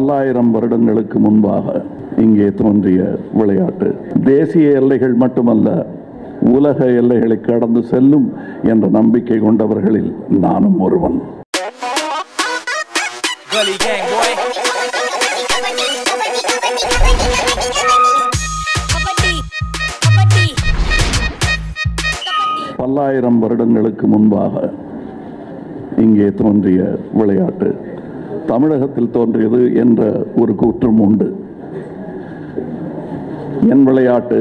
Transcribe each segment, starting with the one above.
பல்லாயிரம் வருடங்களுக்கு முன்பாக இங்கே தோன்றிய விளையாட்டு. தேசிய எல்லைகள் மட்டுமல்ல உலக எல்லைகளை கடந்து செல்லும் என்ற நம்பிக்கை கொண்டவர்களில் நானும் ஒருவன். பல்லாயிரம் வருடங்களுக்கு முன்பாக இங்கே தோன்றிய விளையாட்டு. தமிழகத்தில் தோன்றியது என்ற ஒரு கூற்றும் உண்டு. என் விளையாட்டு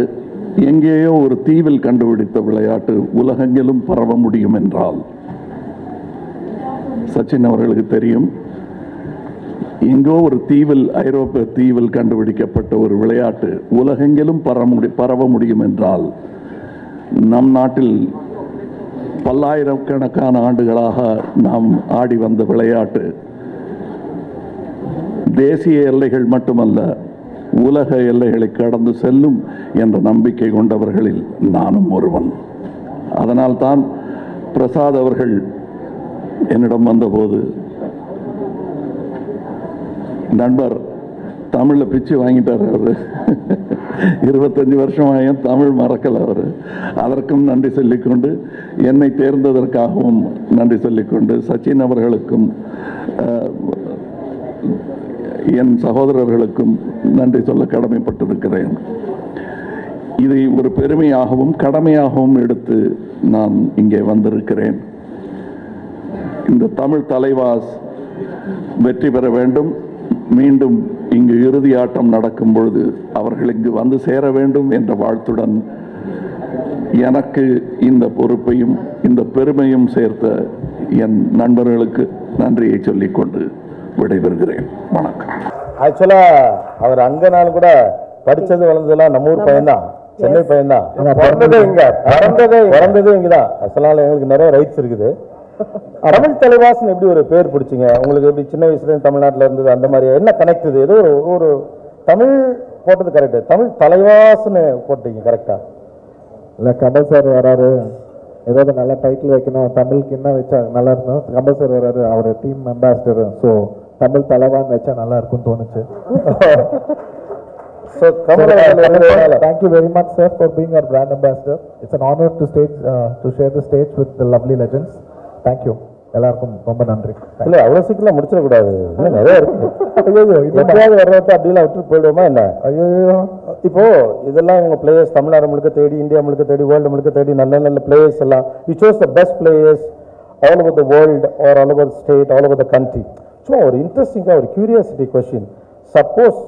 எங்கேயோ ஒரு தீவில் கண்டுபிடித்த விளையாட்டு உலகெங்கிலும் பரவ முடியும் என்றால். சச்சின் அவர்களுக்கு தெரியும் எங்கோ ஒரு தீவில் ஐரோப்பிய தீவில் கண்டுபிடிக்கப்பட்ட ஒரு விளையாட்டு உலகெங்கிலும் பரவ முடி பரவ முடியும் என்றால் நம் நாட்டில் பல்லாயிரக்கணக்கான ஆண்டுகளாக நாம் ஆடி வந்த விளையாட்டு தேசிய எல்லைகள் மட்டுமல்ல உலக எல்லைகளை கடந்து செல்லும் என்ற நம்பிக்கை கொண்டவர்களில் நானும் ஒருவன். அதனால்தான் பிரசாத் அவர்கள் என்னிடம் வந்தபோது நண்பர் தமிழில் பிச்சு வாங்கிட்டார் அவர். இருபத்தஞ்சு வருஷமாயும் தமிழ் மறக்கல அவர். அதற்கும் நன்றி சொல்லிக்கொண்டு என்னை தேர்ந்ததற்காகவும் நன்றி சொல்லிக்கொண்டு சச்சின் அவர்களுக்கும் என் சகோதரர்களுக்கும் நன்றி சொல்ல கடமைப்பட்டிருக்கிறேன். இதை ஒரு பெருமையாகவும் கடமையாகவும் எடுத்து நான் இங்கே வந்திருக்கிறேன். இந்த தமிழ் தலைவாஸ் வெற்றி பெற வேண்டும். மீண்டும் இங்கு இறுதி ஆட்டம் நடக்கும் பொழுது அவர்கள் இங்கு வந்து சேர வேண்டும் என்ற வாழ்த்துடன் எனக்கு இந்த பொறுப்பையும் இந்த பெருமையும் சேர்த்த என் நண்பர்களுக்கு நன்றியை சொல்லிக்கொண்டு விடைபெறுகிறேன். வணக்கம். ஆக்சுவலா அவர் அங்கனாலும் கூட படிச்சது வளர்ந்ததெல்லாம் நம்ம ஊர் பையன்தான். சென்னை பையன்தான். பிறந்ததே இங்க. பிறந்ததே பிறந்ததே இங்கதான். அசலால எங்களுக்கு நிறைய ரைட்ஸ் இருக்குது. தமிழ் தலைவாசன் எப்படி ஒரு பேர் பிடிச்சிங்க? உங்களுக்கு எப்படி சின்ன வயசுல தமிழ்நாட்டுல இருந்தது அந்த மாதிரி என்ன கனெக்ட் இது? ஏதோ ஒரு ஒரு தமிழ் போட்டது கரெக்ட் தமிழ் தலைவாசன்னு போட்டீங்க கரெக்டா இல்லை கமல் சார் வராரு. ஏதாவது நல்ல டைட்டில் வைக்கணும். தமிழுக்கு என்ன வச்சா நல்லா இருக்கும் கமல் சார் வராரு. அவர் team ambassador so Tamil Thalaivas வச்சா நல்லா இருக்கும்னு தோணுச்சு. So thank you very much sir for being our brand ambassador it's an honour to stage to share the stage with the lovely legends thank you எல்லாருக்கும் ரொம்ப நன்றி. இல்ல அவ்வளவு சீக்கிரம் முடிச்சிடக்கூடாது. இன்னும் நிறைய இருக்கு. எப்பயாவது வர்றத அப்படிலாம் விட்டு போயிடுவோமா என்ன? ஐயோ இப்போ இதெல்லாம் இவங்க பிளேயர்ஸ் தமிழ்நாடு முழுக்க தேடி இந்தியா முழுக்க தேடி வேர்ல்டு முழுக்க தேடி நல்ல நல்ல பிளேயர்ஸ் எல்லாம். You chose the best players all over the world or all over state all over the country சும்மா ஒரு இன்ட்ரெஸ்டிங்காக ஒரு கியூரியாசிட்டி கொஸ்டின் சப்போஸ்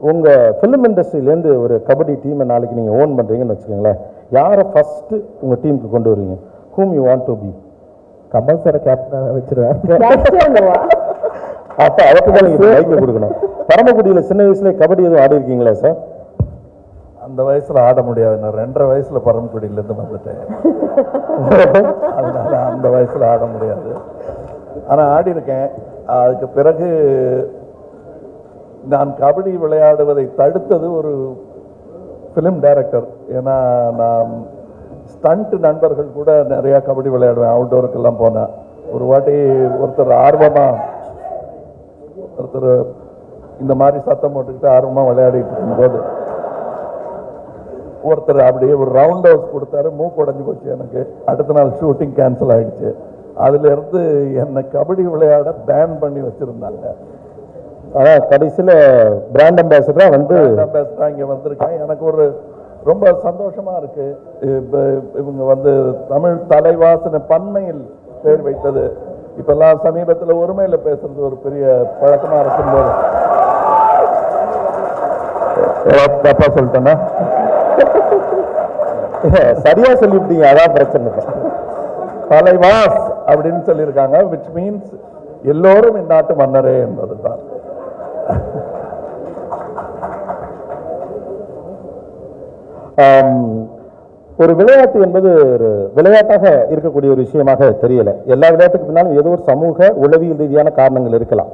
உங்க ஃபிலிம் இண்டஸ்ட்ரியிலேருந்து ஒரு கபடி டீமை நாளைக்கு நீங்க ஓன் பண்றீங்கன்னு வச்சுக்கோங்களேன். யாரை ஃபர்ஸ்ட் உங்க டீமுக்கு கொண்டு வருவீங்க? Whom you want to be Kamal சாரை கேப்டன் வச்சிருவேன் அப்ப அவருக்கு தான் நீங்க மைக்கு கொடுக்கணும். பரமக்குடியில சின்ன வயசுல கபடி எதுவும் ஆடி இருக்கீங்களா சார் அந்த வயசுல ஆட முடியாது. நான் ரெண்டரை வயசுல பரமக்குடியில இருந்து வந்துட்டேன். அதனால அந்த வயசுல ஆட முடியாது. ஆனா ஆடி இருக்கேன். அதுக்கு பிறகு நான் கபடி விளையாடுவதை தடுத்தது ஒரு ஃபிலிம் டைரக்டர் ஏன்னா நான் ஸ்டண்ட் நண்பர்கள் கூட நிறையா கபடி விளையாடுவேன். அவுட்டோருக்கெல்லாம் போனேன் ஒரு வாட்டி ஒருத்தர் ஆர்வமாக ஒருத்தர் இந்த மாதிரி சத்தம் போட்டுக்கிட்டு ஆர்வமாக விளையாடிட்டு இருக்கும்போது ஒருத்தர் அப்படியே ஒரு ரவுண்ட் ஹவுஸ் கொடுத்தாரு. மூக்கு உடஞ்சி போச்சு எனக்கு. அடுத்த நாள் ஷூட்டிங் கேன்சல் ஆகிடுச்சு அதுல இருந்து என்னை கபடி விளையாட பேன் பண்ணி வச்சிருந்தாங்க. ஆனா கடைசியில பிராண்ட் அம்பாசிடரா வந்து அம்பாசிடரா இங்க வந்திருக்கேன் எனக்கு ஒரு ரொம்ப சந்தோஷமா இருக்கு. இப்ப இவங்க வந்து தமிழ் தலைவாசன பன்மையில் பேர் வைத்தது. இப்பெல்லாம் சமீபத்துல ஒருமையில பேசுறது ஒரு பெரிய பழக்கமா இருக்கும்போது தப்பா சொல்லிட்டேன்னா? சரியா சொல்லிவிட்டீங்க அதான் பிரச்சனை. தலைவாஸ். அப்படின்னு சொல்லியிருக்காங்க விச் மீன்ஸ் எல்லோரும் இந்நாட்டு மன்னரே என்பதுதான். ஆம், ஒரு விளையாட்டு என்பது ஒரு விளையாட்டாக இருக்கக்கூடிய ஒரு விஷயமாக தெரியல. எல்லா விளையாட்டுக்கு பின்னாலும் ஏதோ ஒரு சமூக உளவியல் ரீதியான காரணங்கள் இருக்கலாம்.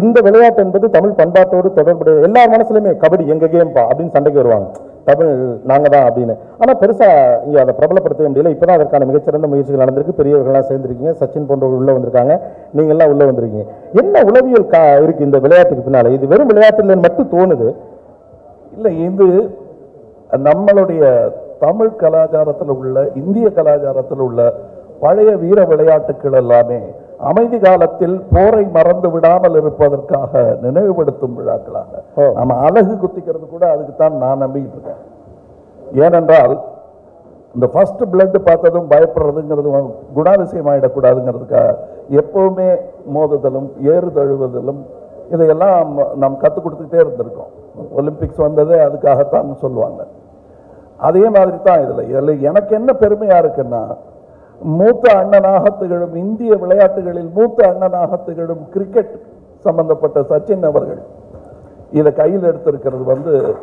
இந்த விளையாட்டு என்பது தமிழ் பண்பாட்டோடு தொடர்புடைய எல்லார் மனசுலையுமே கபடி எங்க கேம்பா அப்படின்னு சண்டைக்கு வருவாங்க. தமிழ் நாங்கள் தான் அப்படின்னு. ஆனால் பெருசாக இங்கே அதை பிரபலப்படுத்த முடியல. இப்போ தான் அதற்கான மிகச்சிறந்த முயற்சிகள் நடந்திருக்கு. பெரியவர்கள்லாம் சேர்ந்துருக்கீங்க. சச்சின் போன்றவர்கள் உள்ளே வந்திருக்காங்க. நீங்கள்லாம் உள்ளே வந்திருக்கீங்க. என்ன உளவியல் கா இருக்குது இந்த விளையாட்டுக்கு பின்னால்? இது வெறும் விளையாட்டு மட்டும் தோணுது. இல்லை இது நம்மளுடைய தமிழ் கலாச்சாரத்தில் உள்ள இந்திய கலாச்சாரத்தில் உள்ள பழைய வீர விளையாட்டுக்கள் எல்லாமே அமைதி காலத்தில் போரை மறந்து விடாமல் இருப்பதற்காக நினைவுபடுத்தும் விழாக்களாக. நம்ம அழகு குத்திக்கிறது கூட அதுக்கு தான் நான் நம்பிக்கிட்டு இருக்கேன். ஏனென்றால் இந்த ஃபர்ஸ்ட் பிளட் பார்த்ததும் பயப்படுறதுங்கிறது வந்து குணாதிசயம் ஆயிடக்கூடாதுங்கிறதுக்காக எப்பவுமே மோதுதலும் ஏறு தழுவுதலும் இதையெல்லாம் நாம் கற்றுக் கொடுத்துக்கிட்டே இருந்திருக்கோம். ஒலிம்பிக்ஸ் வந்ததே அதுக்காகத்தான் சொல்லுவாங்க. அதே மாதிரி தான் இதில். இதில் எனக்கு என்ன பெருமையா இருக்குன்னா மூத்த அண்ணனாக திகழும் இந்திய விளையாட்டுகளில் மூத்த அண்ணனாக திகழும் கிரிக்கெட் சம்பந்தப்பட்ட சச்சின் அவர்கள் இதை கையில் எடுத்திருக்கிறது வந்து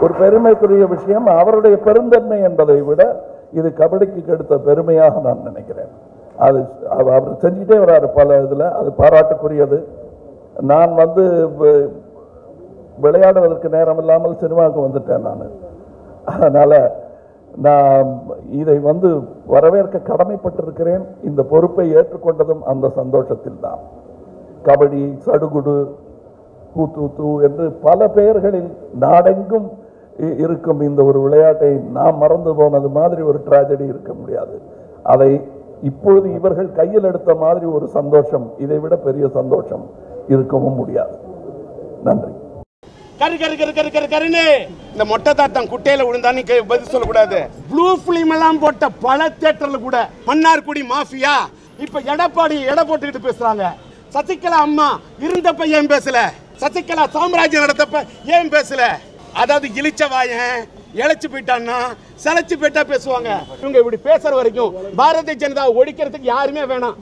ஒரு பெருமைக்குரிய விஷயம். அவருடைய பெருந்தன்மை என்பதை விட இது கபடிக்கு கெடுத்த பெருமையாக நான் நினைக்கிறேன். அது அவர் செஞ்சுட்டே வர்றாரு பல இதில். அது பாராட்டுக்குரியது. நான் வந்து விளையாடுவதற்கு நேரம் இல்லாமல் சினிமாவுக்கு வந்துட்டேன் நான். அதனால நான் இதை வந்து வரவேற்க கடமைப்பட்டிருக்கிறேன். இந்த பொறுப்பை ஏற்றுக்கொண்டதும் அந்த சந்தோஷத்தில் தான் கபடி சடுகுடு கூத்தூத்து என்று பல பெயர்களில் நாடெங்கும் இ- இருக்கும் இந்த ஒரு விளையாட்டை நாம் மறந்து போனது மாதிரி ஒரு டிராஜடி இருக்க முடியாது. அதை இப்பொழுது இவர்கள் கையில் எடுத்த மாதிரி ஒரு சந்தோஷம் இதை விட பெரிய சந்தோஷம் இருக்கவும் முடியாது. நன்றி. கரு கரு கரு கரு கரு கருன்னு. இந்த மொட்டை தாத்தம் குட்டையில விழுந்தான்னு பதில் சொல்லக்கூடாது. ப்ளூ பிலிம் எல்லாம் போட்ட பல தியேட்டர்ல கூட மன்னார்குடி மாஃபியா இப்ப எடப்பாடி எடை போட்டுக்கிட்டு பேசுறாங்க. சசிகலா அம்மா இருந்தப்ப ஏன் பேசல? சசிகலா சாம்ராஜ்யம் நடத்தப்ப ஏன் பேசல? அதாவது இழிச்ச வாயன் இழைச்சு போயிட்டான்னா சளைச்சு போயிட்டா பேசுவாங்க. இவங்க இப்படி பேசுற வரைக்கும் பாரதிய ஜனதா ஒழிக்கிறதுக்கு யாருமே வேணாம்.